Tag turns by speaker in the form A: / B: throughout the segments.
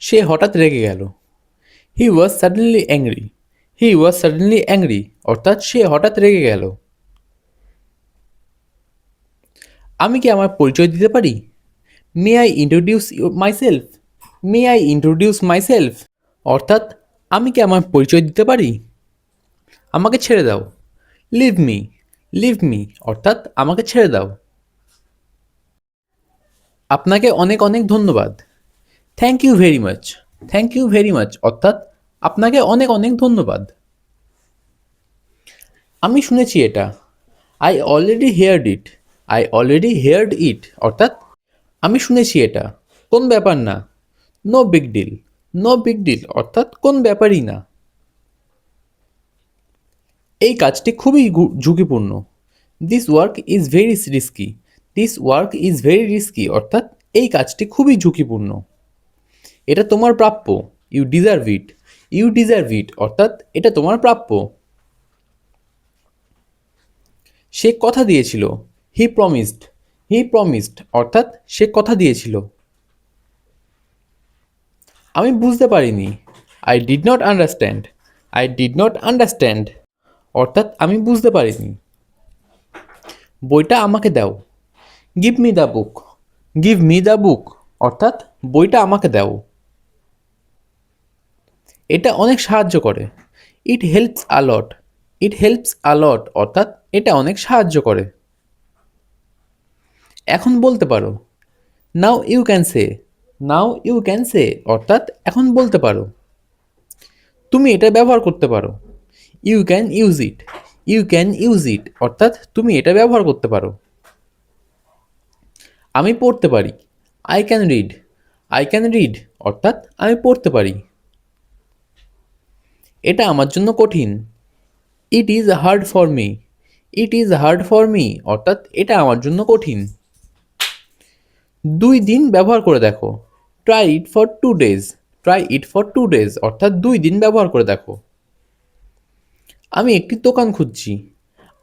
A: সে হঠাৎ রেগে গেল। He was suddenly angry he was suddenly angry অর্থাৎ সে হঠাৎ রেগে গেল। আমি কি আমার পরিচয় দিতে পারি? May I introduce myself may I introduce myself অর্থাৎ আমি কি আমার পরিচয় দিতে পারি? আমাকে ছেড়ে দাও। লিভ মি লিভ মি অর্থাৎ আমাকে ছেড়ে দাও। আপনাকে অনেক অনেক ধন্যবাদ। Thank you very much thank you very much অর্থাৎ আপনাকে অনেক অনেক ধন্যবাদ। আমি শুনেছি এটা। I already heard it I already heard it অর্থাৎ আমি শুনেছি এটা। কোন ব্যাপার না? No big deal no big deal অর্থাৎ কোন ব্যাপারই না। এই কাজটি খুবই ঝুঁকিপূর্ণ। This work is very risky this work is very risky অর্থাৎ এই কাজটি খুবই ঝুঁকিপূর্ণ। এটা তোমার প্রাপ্য। You deserve it you deserve it অর্থাৎ এটা তোমার প্রাপ্য। সে কথা দিয়েছিল। হি প্রমিসড হি প্রমিসড অর্থাৎ সে কথা দিয়েছিল। আমি বুঝতে পারিনি। I did not understand I did not understand অর্থাৎ আমি বুঝতে পারিনি। বইটা আমাকে দাও। Give me the book give me the book অর্থাৎ বইটা আমাকে দাও। এটা অনেক সাহায্য করে। ইট হেল্পস আলট ইট হেল্পস আলট অর্থাৎ এটা অনেক সাহায্য করে। এখন বলতে পারো। Now you can say now you can say অর্থাৎ এখন বলতে পারো। তুমি এটা ব্যবহার করতে পারো। You can use it you can use it অর্থাৎ তুমি এটা ব্যবহার করতে পারো। আমি পড়তে পারি। I can read I can read অর্থাৎ আমি পড়তে পারি। এটা আমার জন্য কঠিন। It is hard for me it is hard for me অর্থাৎ এটা আমার জন্য কঠিন। দুই দিন ব্যবহার করে দেখো। Try it for two days try it for two days অর্থাৎ দুই দিন ব্যবহার করে দেখো। আমি একটি দোকান খুঁজছি।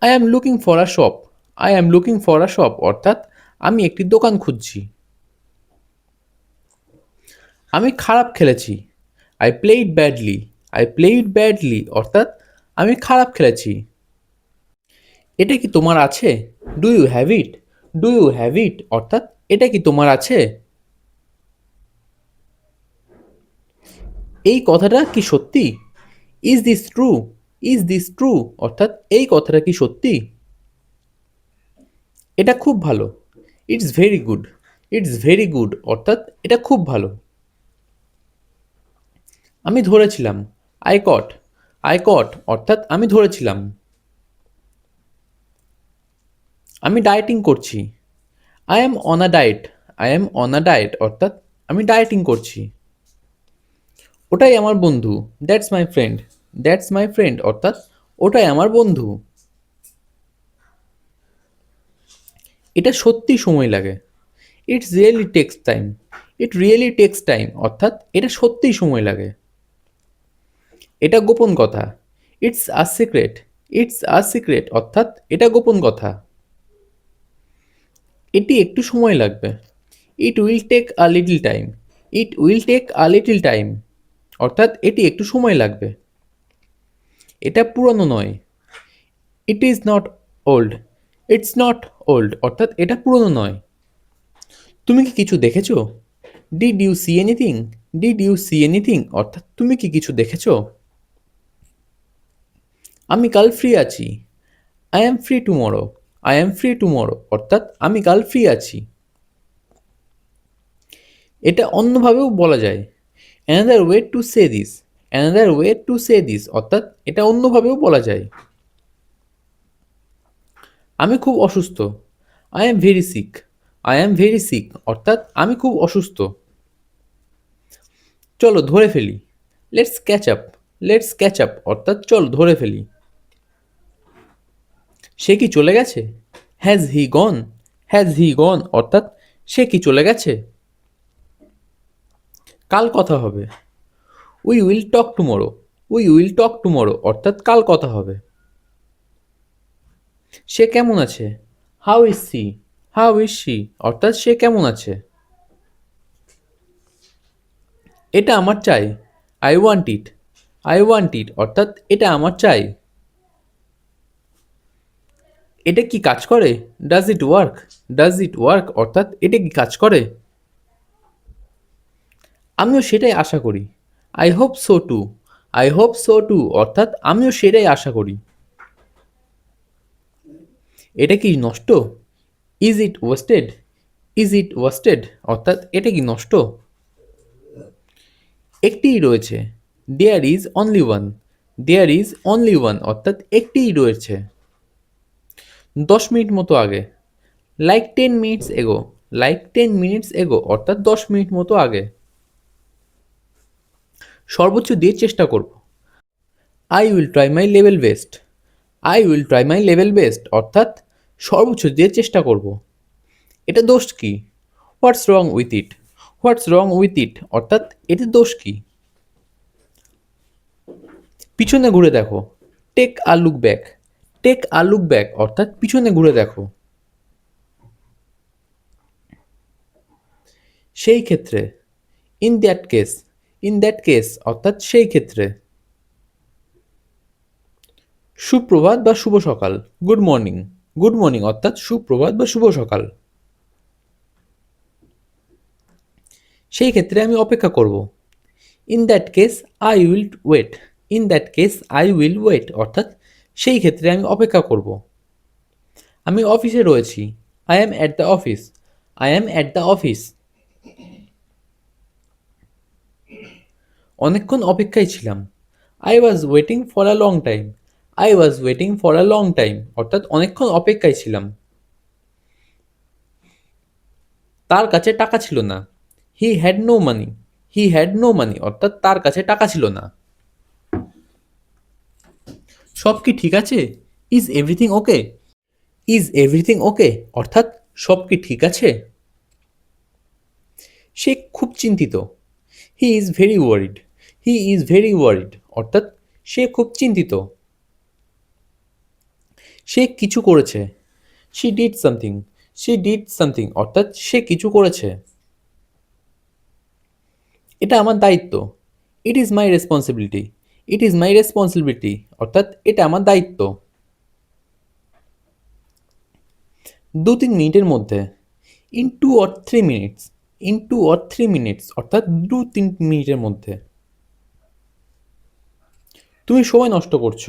A: I am looking for a shop I am looking for a shop অর্থাৎ আমি একটি দোকান খুঁজছি। আমি খারাপ খেলেছি। I played badly I played badly অর্থাৎ আমি খারাপ খেলেছি। এটা কি তোমার আছে? Do you have it do you have it অর্থাৎ এটা কি তোমার আছে? এই কথাটা কি সত্যি? Is this true is this true অর্থাৎ এই কথাটা কি সত্যি? এটা খুব ভালো। It's very good it's very good অর্থাৎ এটা খুব ভালো। আমি ধরেছিলাম। আই কট আই কট অর্থাৎ আমি ধরেছিলাম। আমি ডায়েটিং করছি। I am on a diet I am on a diet অর্থাৎ আমি ডায়েটিং করছি। ওটাই আমার বন্ধু that's my friend that's my friend অর্থাৎ ওটাই আমার বন্ধু। এটা সত্যি সময় লাগে। It's really takes time it really takes time অর্থাৎ এটা সত্যিই সময় লাগে। এটা গোপন কথা। It's a secret it's a secret অর্থাৎ এটা গোপন কথা। এটি একটু সময় লাগবে। It will take a little time it will take a little time অর্থাৎ এটি একটু সময় লাগবে। এটা পুরনো নয়। It is not old it's not old অর্থাৎ এটা পুরনো নয়। তুমি কি কিছু দেখেছ? Did you see anything did you see anything অর্থাৎ তুমি কি কিছু দেখেছ? আমি কাল ফ্রি আছি। I am free tomorrow I am free tomorrow অর্থাৎ আমি কাল ফ্রি আছি। এটা অন্যভাবেও বলা যায়। Another way to say this another way to say this অর্থাৎ এটা অন্যভাবেও বলা যায়। আমি খুব অসুস্থ। I am very sick I am very sick অর্থাৎ আমি খুব অসুস্থ। চলো ধরে ফেলি। Let's catch up let's catch up অর্থাৎ চল ধরে ফেলি। সে কি চলে গেছে? Has he gone has he gone অর্থাৎ সে কি চলে গেছে? কাল কথা হবে। We will talk tomorrow we will talk tomorrow অর্থাৎ কাল কথা হবে। সে কেমন আছে? How is she how is she অর্থাৎ সে কেমন আছে? এটা আমার চাই। I want it I want it অর্থাৎ এটা আমার চাই। এটা কি কাজ করে? Does it work does it work অর্থাৎ এটা কি কাজ করে? আমিও সেটাই আশা করি। I hope so too I hope so too অর্থাৎ আমিও সেটাই আশা করি। এটা কি নষ্ট? Is it wasted is it wasted অর্থাৎ এটা কি নষ্ট? একটিই রয়েছে। There is only one there is only one অর্থাৎ একটিই রয়েছে। দশ মিনিট মতো আগে। Like ten minutes ago like ten minutes ago অর্থাৎ দশ মিনিট মতো আগে। সর্বোচ্চ দিয়ে চেষ্টা করব। I will try my level best I will try my level best অর্থাৎ সর্বোচ্চ দিয়ে চেষ্টা করব। এটা দোষ কি? What's wrong with it what's wrong with it অর্থাৎ এতে দোষ কি? পিছনে ঘুরে দেখো। Take a look back take a look back, অর্থাৎ পিছনে ঘুরে দেখো। সেই ক্ষেত্রে in that case in that case অর্থাৎ সেই ক্ষেত্রে। সুপ্রভাত বা শুভ সকাল। গুড মর্নিং গুড মর্নিং অর্থাৎ সুপ্রভাত বা শুভ সকাল। সেই ক্ষেত্রে আমি অপেক্ষা করব। In that case I will wait in that case I will wait অর্থাৎ সেই ক্ষেত্রে আমি অপেক্ষা করব। আমি অফিসে রয়েছি। I am at the office I am at the office অনেকক্ষণ অপেক্ষায় ছিলাম। I was waiting for a long time I was waiting for a long time অর্থাৎ অনেকক্ষণ অপেক্ষায় ছিলাম। তার কাছে টাকা ছিল না। He had no money he had no money অর্থাৎ তার কাছে টাকা ছিল না। সব কি ঠিক আছে? Is everything okay is everything okay অর্থাৎ সব কি ঠিক আছে? সে খুব চিন্তিত। He is very worried he is very worried অর্থাৎ সে খুব চিন্তিত। সে কিছু করেছে। She did something she did something অর্থাৎ সে কিছু করেছে। এটা আমার দায়িত্ব। It is my responsibility it is my responsibility অর্থাৎ এটা আমার দায়িত্ব। দু তিন মিনিটের মধ্যে in two or three minutes in two or three minutes অর্থাৎ দু তিন মিনিটের মধ্যে। তুমি সময় নষ্ট করছ।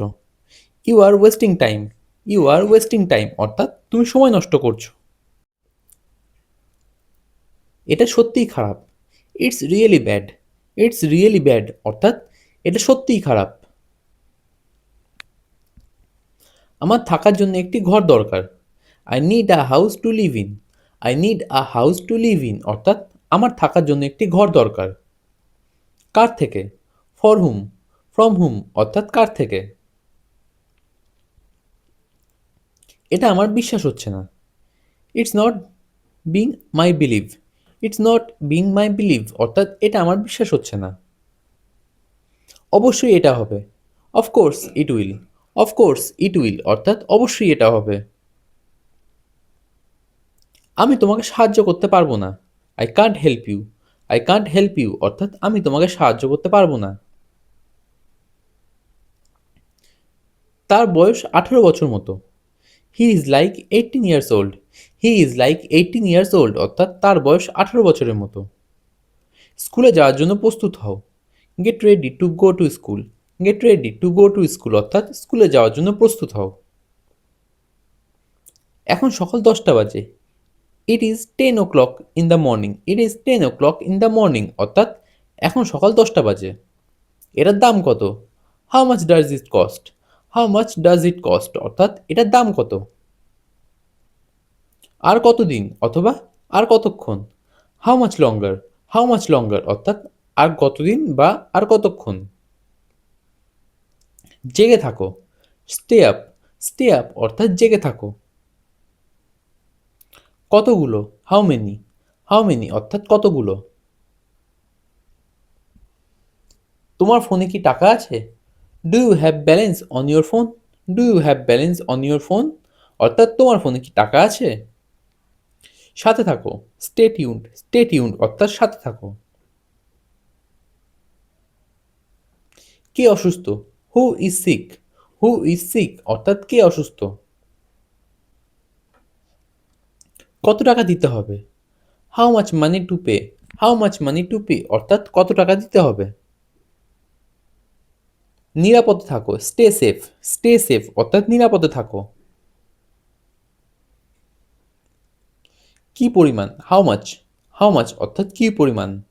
A: You are wasting time you are wasting time অর্থাৎ তুমি সময় নষ্ট করছ। এটা সত্যিই খারাপ। It's really bad it's really bad অর্থাৎ এটা সত্যিই খারাপ। আমার থাকার জন্য একটি ঘর দরকার। I need a house to live in I need a house to live in অর্থাৎ আমার থাকার জন্য একটি ঘর দরকার। কার থেকে? ফর হুম ফ্রম হুম অর্থাৎ কার থেকে? এটা আমার বিশ্বাস হচ্ছে না। It's not being my believe it's not being my believe অর্থাৎ এটা আমার বিশ্বাস হচ্ছে না। অবশ্যই এটা হবে। Of course it will of course it will অর্থাৎ অবশ্যই এটা হবে। আমি তোমাকে সাহায্য করতে পারব না। I can't help you I can't help you অর্থাৎ আমি তোমাকে সাহায্য করতে পারব না। তার বয়স আঠেরো বছর মতো। He is like eighteen years old he is like eighteen years old অর্থাৎ তার বয়স আঠেরো বছরের মতো। স্কুলে যাওয়ার জন্য প্রস্তুত হও। Get ready to go to school get ready to go to school অর্থাৎ স্কুলে যাওয়ার জন্য প্রস্তুত হও। এখন সকাল দশটা বাজে। It is ten o'clock in the morning it is ten o'clock in the morning অর্থাৎ এখন সকাল দশটা বাজে। এটার দাম কত? How much does it cost how much does it cost অর্থাৎ এটার দাম কত? আর কতদিন? অথবা আর কতক্ষণ? How much longer how much longer অর্থাৎ আর কতদিন বা আর কতক্ষণ? জেগে থাকো। স্টে আপ স্টে আপ অর্থাৎ জেগে থাকো। কতগুলো? হাউ মেনি হাউ মেনি অর্থাৎ কতগুলো? তোমার ফোনে কি টাকা আছে? Do you have balance on your phone do you have balance on your phone অর্থাৎ তোমার ফোনে কি টাকা আছে? সাথে থাকো। স্টে টিউন্ড স্টে টিউন্ড অর্থাৎ সাথে থাকো। কে অসুস্থ? Who is sick who is sick অর্থাৎ কে অসুস্থ? কত টাকা দিতে হবে? How much money to pay how much money to pay অর্থাৎ কত টাকা দিতে হবে? নিরাপদে থাকো স্টে সেফ স্টে সেফ অর্থাৎ নিরাপদে থাকো। কি পরিমাণ? হাউ মাচ হাউ মাচ অর্থাৎ কি পরিমাণ?